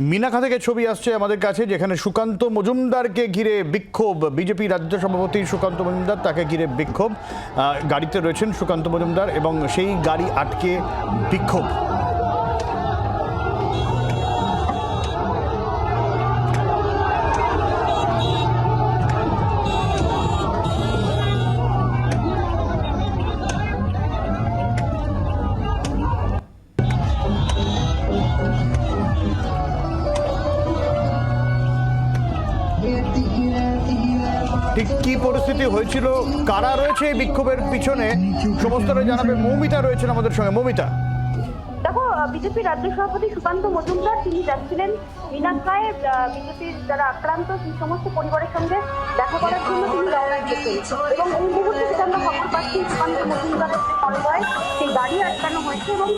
মিনাখা থেকে ছবি আসছে আমাদের কাছে, যেখানে সুকান্ত মজুমদারকে ঘিরে বিক্ষোভ। বিজেপি রাজ্য সভাপতি সুকান্ত মজুমদার তাকে ঘিরে বিক্ষোভ। গাড়িতে রয়েছেন সুকান্ত মজুমদার এবং সেই গাড়ি আটকে বিক্ষোভ। ঠিক কি পরিস্থিতি হয়েছিল? কারা রয়েছে এই বিক্ষোভের পিছনে? সমস্তটা জানাবে মৌমিতা রয়েছেন আমাদের সঙ্গে। মৌমিতা। দেখো বিজেপি রাজ্য সভাপতি সুকান্ত মজুমদার, তিনি যাচ্ছিলেন মিনাকায় বিজেপির যারা আক্রান্ত, সেই সমস্ত পরিবারের সঙ্গে দেখা করার জন্য তিনি রওনা দিয়েছেন। এবং এই মুহূর্তে সুকান্ত মজুমদারের যে সেই গাড়ি আটকানো হয়েছে এবং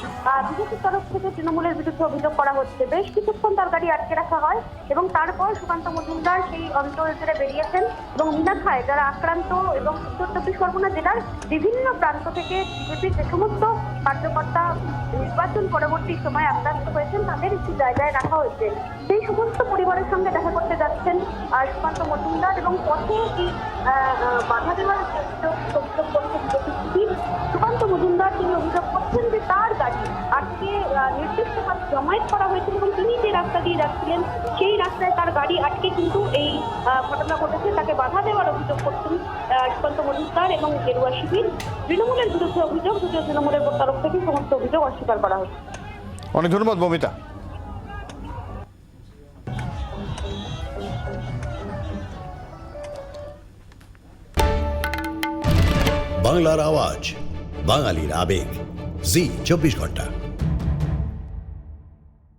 বিজেপির তরফ থেকে তৃণমূলের বিরুদ্ধে অভিযোগ করা হচ্ছে। বেশ কিছুক্ষণ তার গাড়ি আটকে রাখা হয় এবং তারপর সুকান্ত মজুমদার সেই অঞ্চল ছেড়ে বেরিয়েছেন এবং মিনাখায় যারা আক্রান্ত এবং উত্তর চব্বিশ পরগনা জেলার বিভিন্ন প্রান্ত থেকে বিজেপির যে সমস্ত কার্যকর্তা নির্বাচন পরবর্তী সময় আক্রান্ত হয়েছেন, তাদের একটি জায়গায় রাখা হয়েছে। সেই সমস্ত পরিবারের সঙ্গে দেখা করতে যাচ্ছেন সুকান্ত মজুমদার এবং পথে এই বাধা দেওয়ার যে অভিযোগ অভিযোগ করেছেন বিজেপি সুকান্ত মজুমদার তিনি অভিযোগ করছেন যে তার গাড়ি আজকে আহ, নির্দিষ্ট ভাবে জমায়েত করা হয়েছিল এবং তিনি যে রাস্তা দিয়ে যাচ্ছিলেন সেই রাস্তায় তার গাড়ি আটকে কিন্তু এই ঘটনা ঘটেছে। তাকে বাধা দেওয়ার অভিযোগ করছেন সুকান্ত মজুমদার এবং গেরুয়া শিবির। তৃণমূলের বিরুদ্ধে অভিযোগ যদিও তৃণমূলের তরফ থেকে সমস্ত অভিযোগ অস্বীকার করা হয়েছে। অনেক ধন্যবাদ মৌমিতা। বাংলার আওয়াজ বাঙালির আবেগ। জি চব্বিশ ঘণ্টা।